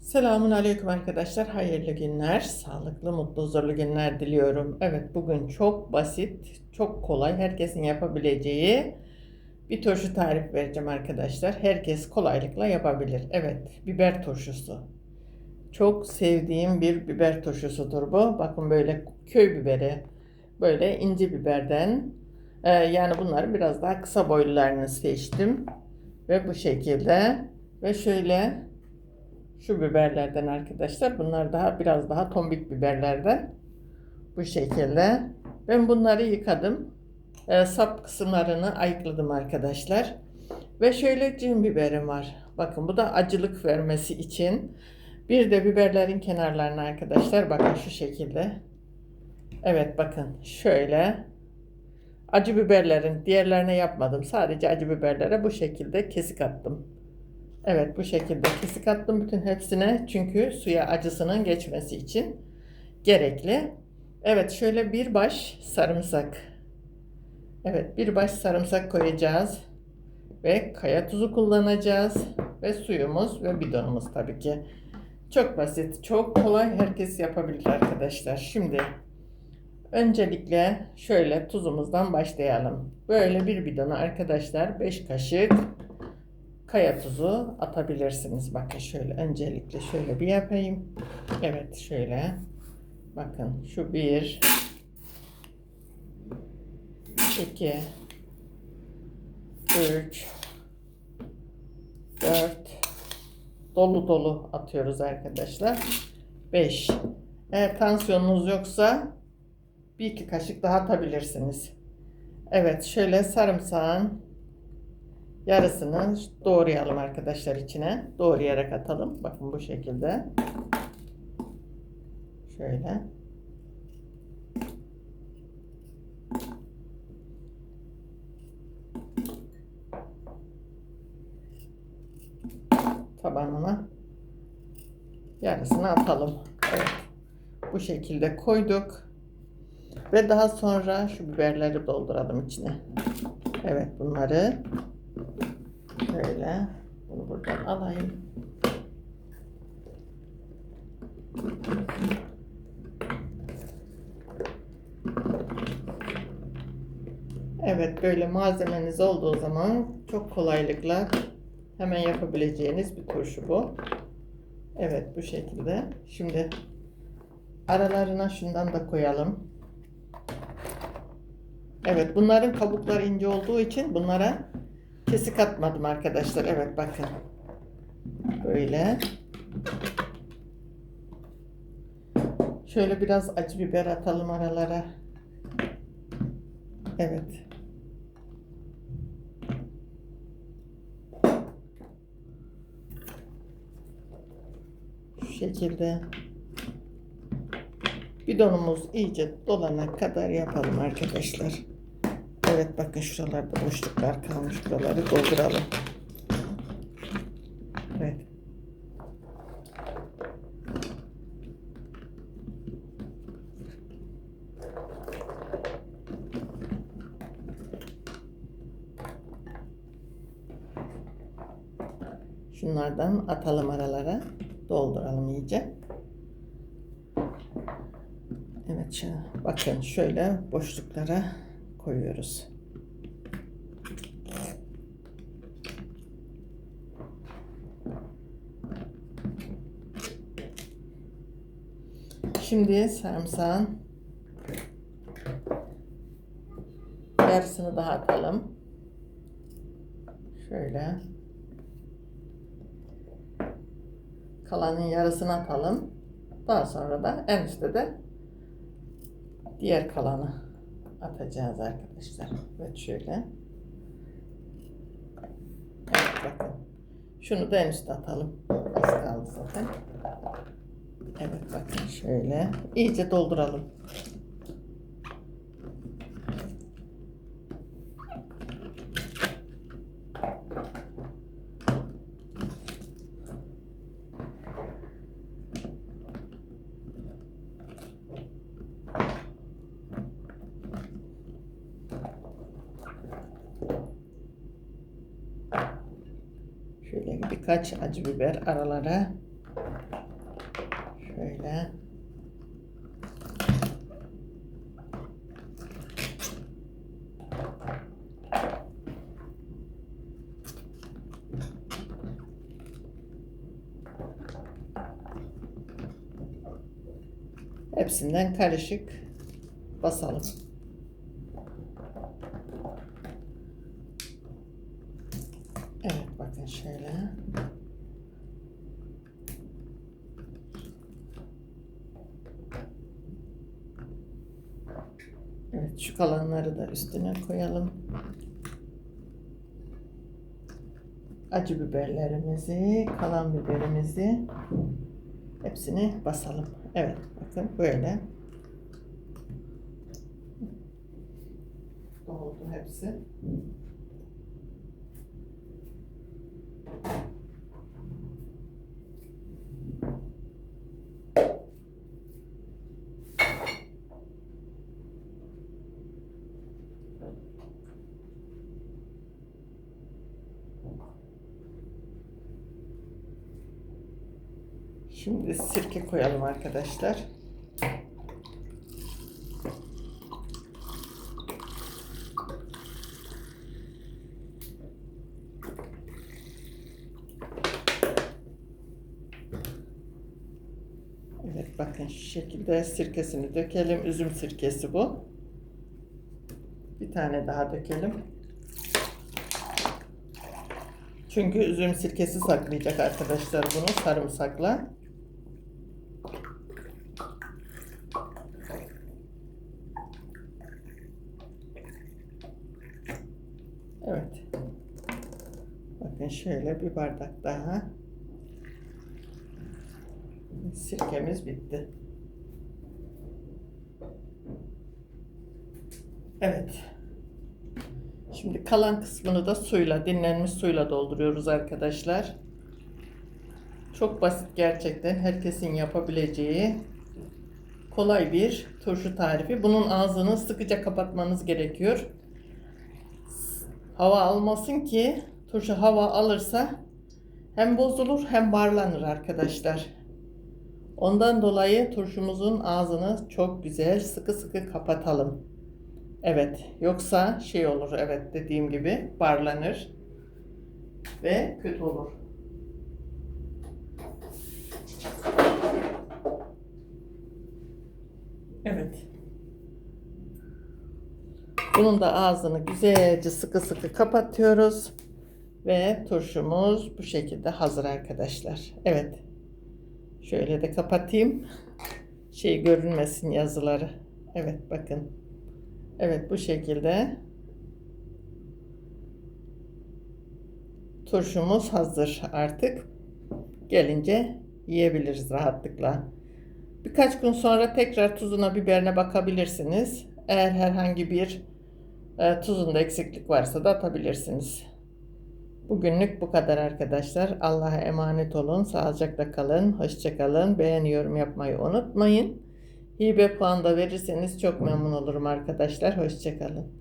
Selamun Aleyküm arkadaşlar. Hayırlı günler, sağlıklı, mutlu, huzurlu günler diliyorum. Evet bugün çok basit, çok kolay, herkesin yapabileceği bir turşu tarif vereceğim arkadaşlar. Herkes kolaylıkla yapabilir. Evet, biber turşusu. Çok sevdiğim bir biber turşusudur bu. Bakın böyle köy biberi, böyle ince biberden. Ee, yani bunları biraz daha kısa boylularını seçtim. Ve bu şekilde. Ve şöyle şu biberlerden arkadaşlar. Bunlar daha biraz daha tombik biberlerden. Bu şekilde. Ben bunları yıkadım. Ee, sap kısımlarını ayıkladım arkadaşlar. Ve şöyle cin biberim var. Bakın bu da acılık vermesi için. Bir de biberlerin kenarlarına arkadaşlar bakın şu şekilde. Evet bakın şöyle. Acı biberlerin diğerlerine yapmadım. Sadece acı biberlere bu şekilde kesik attım. Evet bu şekilde kesik attım bütün hepsine. Çünkü suya acısının geçmesi için gerekli. Evet şöyle bir baş sarımsak. Evet bir baş sarımsak koyacağız. Ve kaya tuzu kullanacağız. Ve suyumuz ve bidonumuz tabii ki. Çok basit, çok kolay. Herkes yapabilir arkadaşlar. Şimdi öncelikle şöyle tuzumuzdan başlayalım. Böyle bir bidona arkadaşlar 5 kaşık kaya tuzu atabilirsiniz. Bakın şöyle öncelikle şöyle bir yapayım. Evet şöyle. Bakın şu bir. iki, Üç. Dört. Dolu dolu atıyoruz arkadaşlar. Beş. Eğer tansiyonunuz yoksa bir iki kaşık daha atabilirsiniz. Evet şöyle sarımsağın yarısını doğrayalım arkadaşlar içine. Doğrayarak atalım. Bakın bu şekilde. Şöyle. Tabanına yarısını atalım. Evet. Bu şekilde koyduk. Ve daha sonra şu biberleri dolduralım içine. Evet bunları Şöyle. Bunu buradan alayım. Evet böyle malzemeniz olduğu zaman çok kolaylıkla hemen yapabileceğiniz bir turşu bu. Evet bu şekilde. Şimdi aralarına şundan da koyalım. Evet bunların kabukları ince olduğu için bunlara Kesik atmadım arkadaşlar. Evet bakın. Böyle. Şöyle biraz acı biber atalım aralara. Evet. Şu şekilde bidonumuz iyice dolana kadar yapalım arkadaşlar. Evet bakın şuralarda boşluklar kalmış. Buraları dolduralım. Evet. Şunlardan atalım aralara. Dolduralım iyice. Evet bakın şöyle boşluklara koyuyoruz. Şimdi sarımsağın yarısını daha atalım. Şöyle. Kalanın yarısını atalım. Daha sonra da en üstte de diğer kalanı atacağız arkadaşlar. Evet şöyle. Evet bakın. Şunu da en üstte atalım. Az kaldı zaten. Evet bakın şöyle. iyice dolduralım. Şöyle birkaç acı biber aralara Şöyle. Hepsinden karışık basalım. Evet bakın şöyle. Evet şu kalanları da üstüne koyalım. Acı biberlerimizi, kalan biberimizi hepsini basalım. Evet bakın böyle. Doldu hepsi. Şimdi sirke koyalım arkadaşlar. Evet bakın şu şekilde sirkesini dökelim. Üzüm sirkesi bu. Bir tane daha dökelim. Çünkü üzüm sirkesi saklayacak arkadaşlar bunu sarımsakla. Evet. Bakın şöyle bir bardak daha. Sirkemiz bitti. Evet. Şimdi kalan kısmını da suyla, dinlenmiş suyla dolduruyoruz arkadaşlar. Çok basit gerçekten. Herkesin yapabileceği kolay bir turşu tarifi. Bunun ağzını sıkıca kapatmanız gerekiyor. Hava almasın ki turşu hava alırsa hem bozulur hem barlanır arkadaşlar. Ondan dolayı turşumuzun ağzını çok güzel sıkı sıkı kapatalım. Evet, yoksa şey olur, evet dediğim gibi barlanır ve kötü olur. Evet. Bunun da ağzını güzelce sıkı sıkı kapatıyoruz. Ve turşumuz bu şekilde hazır arkadaşlar. Evet. Şöyle de kapatayım. Şey görünmesin yazıları. Evet bakın. Evet bu şekilde turşumuz hazır artık. Gelince yiyebiliriz rahatlıkla. Birkaç gün sonra tekrar tuzuna biberine bakabilirsiniz. Eğer herhangi bir e, tuzunda eksiklik varsa da atabilirsiniz. Bugünlük bu kadar arkadaşlar. Allah'a emanet olun. Sağlıcakla kalın. Hoşçakalın. Beğen yorum yapmayı unutmayın. Hibe puan da verirseniz çok memnun olurum arkadaşlar. Hoşçakalın.